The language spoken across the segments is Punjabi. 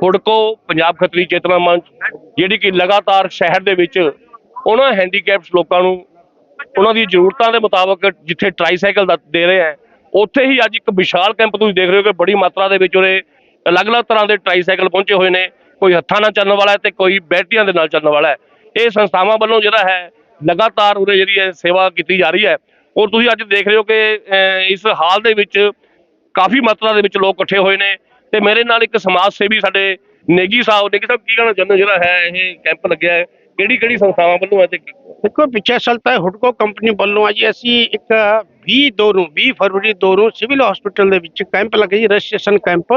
ਫੁੜਕੋ ਪੰਜਾਬ ਖੱਤਰੀ ਚੇਤਨਾ ਮੰਚ, ਜਿਹੜੀ ਕਿ ਲਗਾਤਾਰ ਸ਼ਹਿਰ ਦੇ ਵਿੱਚ ਉਹਨਾਂ ਹੈਂਡੀਕੈਪਸ ਲੋਕਾਂ ਨੂੰ, ਉਹਨਾਂ ਦੀ ਜ਼ਰੂਰਤਾਂ ਦੇ ਮੁਤਾਬਕ ਜਿੱਥੇ ਟ੍ਰਾਈਸਾਈਕਲ ਦਾ ਦੇ ਰਹੇ ਹੈ, ਉੱਥੇ ਹੀ ਅੱਜ ਇੱਕ ਵਿਸ਼ਾਲ ਕੈਂਪ ਤੁਸੀਂ ਦੇਖ ਰਹੇ ਹੋ ਕਿ ਬੜੀ ਮਾਤਰਾ ਦੇ ਵਿੱਚ ਉਹਦੇ ਅਲੱਗ-ਅਲੱਗ ਤਰ੍ਹਾਂ ਦੇ ਟ੍ਰਾਈਸਾਈਕਲ ਪਹੁੰਚੇ ਹੋਏ ਨੇ, ਕੋਈ ਹੱਥਾਂ ਨਾਲ ਚੱਲਣ ਵਾਲਾ ਹੈ ਤੇ ਕੋਈ ਬੈਟਰੀਆਂ ਦੇ ਨਾਲ ਚੱਲਣ ਵਾਲਾ ਹੈ। ਇਹ ਸੰਸਥਾਵਾਂ ਵੱਲੋਂ ਜਿਹੜਾ ਹੈ, ਲਗਾਤਾਰ ਉਰੇ ਜਿਹੜੀ ਹੈ ਸੇਵਾ ਕੀਤੀ ਜਾ ਰਹੀ ਹੈ। ਔਰ ਤੁਸੀਂ ਅੱਜ ਦੇਖ ਰਹੇ ਹੋ ਕਿ ਇਸ ਹਾਲ ਦੇ ਵਿੱਚ ਕਾਫੀ ਮਾਤਰਾ ਦੇ ਵਿੱਚ ਲੋਕ ਇਕੱਠੇ ਹੋਏ ਨੇ। ਤੇ ਮੇਰੇ ਨਾਲ ਇੱਕ ਸਮਾਜ ਸੇਵੀ ਸਾਡੇ ਨੇਗੀ ਸਾਹਿਬ ਨੇ ਸਾਹਿਬ ਕੀ ਕਹਿਣਾ ਚਾਹੁੰਦੇ ਜਿਹੜਾ ਹੈ ਇਹ ਕੈਂਪ ਲੱਗਿਆ ਹੈ, ਕਿਹੜੀ ਕਿਹੜੀ ਸੰਸਥਾਵਾਂ ਵੱਲੋਂ ਹੈ ਤੇ ਦੇਖੋ ਪਿੱਛੇ ਚੱਲਦਾ ਹੈ ਹੁਡਕੋ ਕੰਪਨੀ ਵੱਲੋਂ ਅੱਜ ਅਸੀਂ ਇੱਕ 20 ਦੋ ਨੂੰ 20 ਫਰਵਰੀ ਦੋ ਨੂੰ ਸਿਵਲ ਹਸਪੀਟਲ ਦੇ ਵਿੱਚ ਕੈਂਪ ਲੱਗੇ ਜੀ ਰਜਿਸਟ੍ਰੇਸ਼ਨ ਕੈਂਪ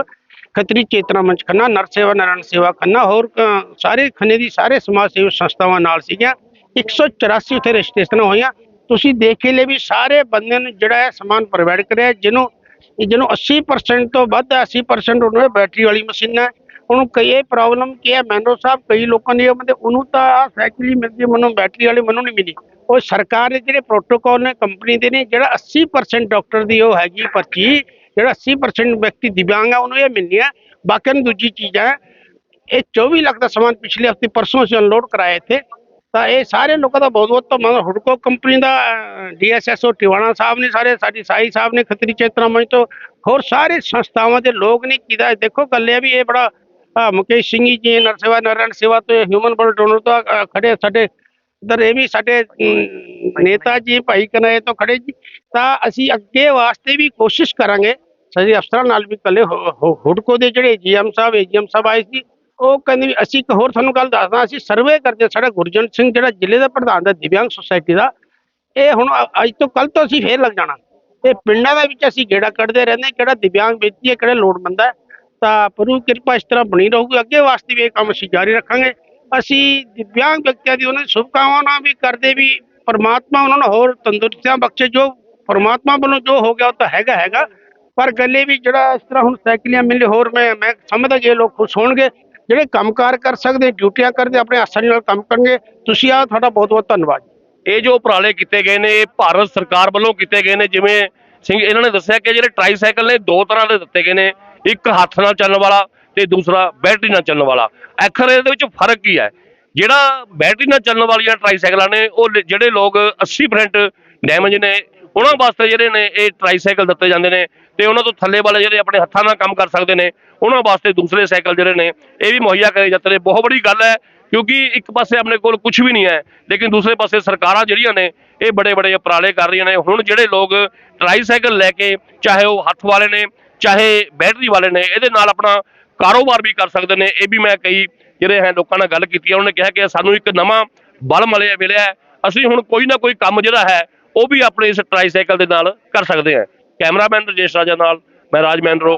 ਖਤਰੀ ਚੇਤਨਾ ਮੰਚ ਖੰਨਾ ਨਰ ਸੇਵਾ, ਨਾਰਾਇਣ ਸੇਵਾ ਖੰਨਾ, ਹੋਰ ਸਾਰੇ ਖੰਨੇ ਦੀ ਸਾਰੇ ਸਮਾਜ ਸੇਵੀ ਸੰਸਥਾਵਾਂ ਨਾਲ ਸੀਗੀਆਂ। 184 ਉੱਥੇ ਰਜਿਸਟ੍ਰੇਸ਼ਨ ਹੋਈਆਂ। ਤੁਸੀਂ ਦੇਖ ਹੀ ਲੈ ਵੀ ਸਾਰੇ ਬੰਦਿਆਂ ਨੂੰ ਜਿਹੜਾ ਹੈ ਸਮਾਨ ਪ੍ਰੋਵਾਈਡ ਕਰਿਆ, ਜਿਹਨੂੰ ਜਿਹਨੂੰ 80% ਤੋਂ ਵੱਧ ਹੈ, 80% ਉਹਨਾਂ ਬੈਟਰੀ ਵਾਲੀ ਮਸ਼ੀਨਾਂ ਹੈ। ਉਹਨੂੰ ਕਈ ਇਹ ਪ੍ਰੋਬਲਮ ਕੀ ਹੈ ਮੈਨੋ ਸਾਹਿਬ ਕਈ ਲੋਕਾਂ ਦੀ ਮਤਲਬ ਉਹਨੂੰ ਤਾਂ ਸਾਈਕਲ ਹੀ ਮਿਲਦੀ ਮੈਨੂੰ ਬੈਟਰੀ ਵਾਲੀ ਮੈਨੂੰ ਨਹੀਂ ਮਿਲੀ। ਉਹ ਸਰਕਾਰ ਦੇ ਜਿਹੜੇ ਪ੍ਰੋਟੋਕੋਲ ਨੇ ਕੰਪਨੀ ਦੇ ਨੇ ਜਿਹੜਾ 80% ਡਾਕਟਰ ਦੀ ਉਹ ਹੈਗੀ ਪਰਚੀ ਜਿਹੜਾ 80% ਵਿਅਕਤੀ ਦਿਵਿਆਂਗ ਹੈ ਉਹਨੂੰ ਇਹ ਮਿਲਣੀ ਹੈ। ਬਾਕੀ ਨੂੰ ਦੂਜੀ ਚੀਜ਼ ਹੈ ਇਹ 24 ਲੱਖ ਦਾ ਸਮਾਨ ਪਿਛਲੇ ਹਫ਼ਤੇ ਪਰਸੋਂ ਅਸੀਂ ਅਨਲੋਡ ਕਰਾਇਆ ਇੱਥੇ। ਤਾਂ ਇਹ ਸਾਰੇ ਲੋਕਾਂ ਦਾ ਬਹੁਤ ਬਹੁਤ ਧੰਨਵਾਦ ਹੁਡਕੋ ਕੰਪਨੀ ਦਾ ਡੀਐਸਐਸਓ ਟਿਵਾਣਾ ਸਾਹਿਬ ਨੇ ਸਾਰੇ ਸਾਡੀ ਸਾਈ ਸਾਹਿਬ ਨੇ ਖੱਤਰੀ ਚੇਤਨਾ ਮੰਚ ਤੋਂ ਹੋਰ ਸਾਰੇ ਸੰਸਥਾਵਾਂ ਦੇ ਲੋਕ ਨੇ ਕੀਤਾ ਦੇਖੋ ਗੱਲ ਇਹ ਵੀ ਇਹ ਬੜਾ ਮੁਕੇਸ਼ ਸਿੰਘ ਜੀ ਨਰਸੇਵਾ ਨਾਰਾਇਣ ਸੇਵਾ ਤੋਂ ਹਿਊਮਨ ਬਲਡ ਡੋਨਰ ਤੋਂ ਅ, ਖੜੇ ਸਾਡੇ ਇਧਰ ਇਹ ਵੀ ਸਾਡੇ ਨੇਤਾ ਜੀ ਭਾਈ ਕਨਾਏ ਤੋਂ ਖੜੇ ਜੀ। ਤਾਂ ਅਸੀਂ ਅੱਗੇ ਵਾਸਤੇ ਵੀ ਕੋਸ਼ਿਸ਼ ਕਰਾਂਗੇ। ਸਾਡੇ ਅਫਸਰਾਂ ਨਾਲ ਵੀ ਕੱਲੇ ਹੁਡਕੋ ਦੇ ਜਿਹੜੇ ਜੀਐਮ ਸਾਹਿਬ ਏਜੀਐਮ ਸਾਹਿਬ ਆਏ ਸੀ ਉਹ ਕਹਿੰਦੇ ਵੀ ਅਸੀਂ ਇੱਕ ਹੋਰ ਤੁਹਾਨੂੰ ਗੱਲ ਦੱਸਦਾ, ਅਸੀਂ ਸਰਵੇ ਕਰਦੇ ਸਾਡਾ ਗੁਰਜਨ ਸਿੰਘ, ਜਿਹੜਾ ਜ਼ਿਲ੍ਹੇ ਦਾ ਪ੍ਰਧਾਨ ਦਾ ਦਿਵਿਆਂਗ ਸੁਸਾਇਟੀ ਦਾ। ਇਹ ਹੁਣ ਅ- ਅੱਜ ਤੋਂ ਕੱਲ ਤੋਂ ਅਸੀਂ ਫੇਰ ਲੱਗ ਜਾਣਾ। ਇਹ ਪਿੰਡਾਂ ਦੇ ਵਿੱਚ ਅਸੀਂ ਗੇੜਾ ਕੱਢਦੇ ਰਹਿੰਦੇ ਕਿਹੜਾ ਦਿਵਿਆਂਗ ਵਿਅਕਤੀ ਹੈ, ਕਿਹੜਾ ਲੋੜਵੰਦ ਹੈ। ਤਾਂ ਪ੍ਰਭੂ ਕਿਰਪਾ ਇਸ ਤਰ੍ਹਾਂ ਬਣੀ ਰਹੂਗੀ। ਅੱਗੇ ਵਾਸਤੇ ਵੀ ਇਹ ਕੰਮ ਅਸੀਂ ਜਾਰੀ ਰੱਖਾਂਗੇ। ਅਸੀਂ ਦਿਵਿਆਂਗ ਵਿਅਕਤੀਆਂ ਦੀ ਉਹਨਾਂ ਦੀ ਸ਼ੁਭਕਾਮਨਾ ਵੀ ਕਰਦੇ ਵੀ ਪਰਮਾਤਮਾ ਉਹਨਾਂ ਨੂੰ ਹੋਰ ਤੰਦਰੁਸਤੀਆਂ ਬਖਸ਼ੇ। ਜੋ ਪਰਮਾਤਮਾ ਵੱਲੋਂ ਜੋ ਹੋ ਗਿਆ ਉਹ ਤਾਂ ਹੈਗਾ ਹੈਗਾ। ਪਰ ਗੱਲੇ ਵੀ ਜਿਹੜਾ ਇਸ ਤਰ੍ਹਾਂ ਹੁਣ ਸਾਈਕਲੀਆਂ ਮਿਲੇ ਹੋਰ ਮੈਂ ਮੈਂ ਸਮਝਦਾ ਜੇ ਲੋਕ ਖੁਸ਼ ਹੋਣਗੇ ਜਿਹੜੇ ਕੰਮਕਾਰ ਕਰ ਸਕਦੇ, ਡਿਊਟੀਆਂ ਕਰਦੇ, ਆਪਣੇ ਆਸਾਨੀ ਨਾਲ ਕੰਮ ਕਰਨਗੇ, ਤੁਸੀਂ ਆ ਤੁਹਾਡਾ ਬਹੁਤ ਬਹੁਤ ਧੰਨਵਾਦ ਇਹ ਜੋ ਉਪਰਾਲੇ ਕੀਤੇ ਗਏ ਨੇ, ਇਹ ਭਾਰਤ ਸਰਕਾਰ ਵੱਲੋਂ ਕੀਤੇ ਗਏ ਨੇ, ਜਿਵੇਂ ਸਿੰਘ ਇਹਨਾਂ ਨੇ ਦੱਸਿਆ ਕਿ ਜਿਹੜੇ ਟ੍ਰਾਈਸਾਈਕਲ ਨੇ, ਦੋ ਤਰ੍ਹਾਂ ਦੇ ਦਿੱਤੇ ਗਏ ਨੇ, ਇੱਕ ਹੱਥ ਨਾਲ ਚੱਲਣ ਵਾਲਾ ਤੇ ਦੂਸਰਾ ਬੈਟਰੀ ਨਾਲ ਚੱਲਣ ਵਾਲਾ। ਆਖਰ ਇਹਦੇ ਵਿੱਚ ਫ਼ਰਕ ਕੀ ਹੈ? ਜਿਹੜਾ ਬੈਟਰੀ ਨਾਲ ਚੱਲਣ ਵਾਲੀਆਂ ਟ੍ਰਾਈਸਾਈਕਲਾਂ ਨੇ, ਉਹ ਜਿਹੜੇ ਲੋਕ 80% ਡੈਮੇਜ ਨੇ ਉਹਨਾਂ ਵਾਸਤੇ ਜਿਹੜੇ ਨੇ ਇਹ ਟ੍ਰਾਈਸਾਈਕਲ ਦਿੱਤੇ ਜਾਂਦੇ ਨੇ ਤੇ ਉਹਨਾਂ ਤੋਂ ਥੱਲੇ ਵਾਲੇ ਜਿਹੜੇ ਆਪਣੇ ਹੱਥਾਂ ਨਾਲ ਕੰਮ ਕਰ ਸਕਦੇ ਨੇ, ਉਹਨਾਂ ਵਾਸਤੇ ਦੂਸਰੇ ਸਾਈਕਲ ਜਿਹੜੇ ਨੇ, ਇਹ ਵੀ ਮੁਹੱਈਆ ਕਰੇ ਜਾਂਦੇ ਨੇ ਬਹੁਤ ਬੜੀ ਗੱਲ ਹੈ, ਕਿਉਂਕਿ ਇੱਕ ਪਾਸੇ ਆਪਣੇ ਕੋਲ ਕੁਝ ਵੀ ਨਹੀਂ ਹੈ, ਲੇਕਿਨ ਦੂਸਰੇ ਪਾਸੇ ਸਰਕਾਰਾਂ ਜਿਹੜੀਆਂ ਨੇ, ਇਹ ਬੜੇ ਬੜੇ ਉਪਰਾਲੇ ਕਰ ਰਹੀਆਂ ਨੇ। ਹੁਣ ਜਿਹੜੇ ਲੋਕ ਟ੍ਰਾਈਸਾਈਕਲ ਲੈ ਕੇ ਚਾਹੇ ਉਹ ਹੱਥ ਵਾਲੇ ਨੇ, ਚਾਹੇ ਬੈਟਰੀ ਵਾਲੇ ਨੇ, ਇਹਦੇ ਨਾਲ ਆਪਣਾ ਕਾਰੋਬਾਰ ਵੀ ਕਰ ਸਕਦੇ ਨੇ। ਇਹ ਵੀ ਮੈਂ ਕਈ ਜਿਹੜੇ ਹੈ ਲੋਕਾਂ ਨਾਲ ਗੱਲ ਕੀਤੀ ਹੈ, ਉਹਨਾਂ ਨੇ ਕਿਹਾ ਕਿ ਸਾਨੂੰ ਇੱਕ ਨਵਾਂ ਬਲ ਮਲਿਆ ਮਿਲਿਆ ਅਸੀਂ ਹੁਣ ਕੋਈ ਨਾ ਕੋਈ ਕੰਮ ਜਿਹੜਾ ਹੈ ਉਹ ਵੀ ਆਪਣੇ ਇਸ ਟ੍ਰਾਈਸਾਈਕਲ ਦੇ ਨਾਲ ਕਰ ਸਕਦੇ ਹਾਂ ਕੈਮਰਾਮੈਨ ਰਜੇਸ਼ ਰਾਜਾ ਨਾਲ, ਮੈਂ ਰਾਜ ਮਹਿੰਦਰੋ।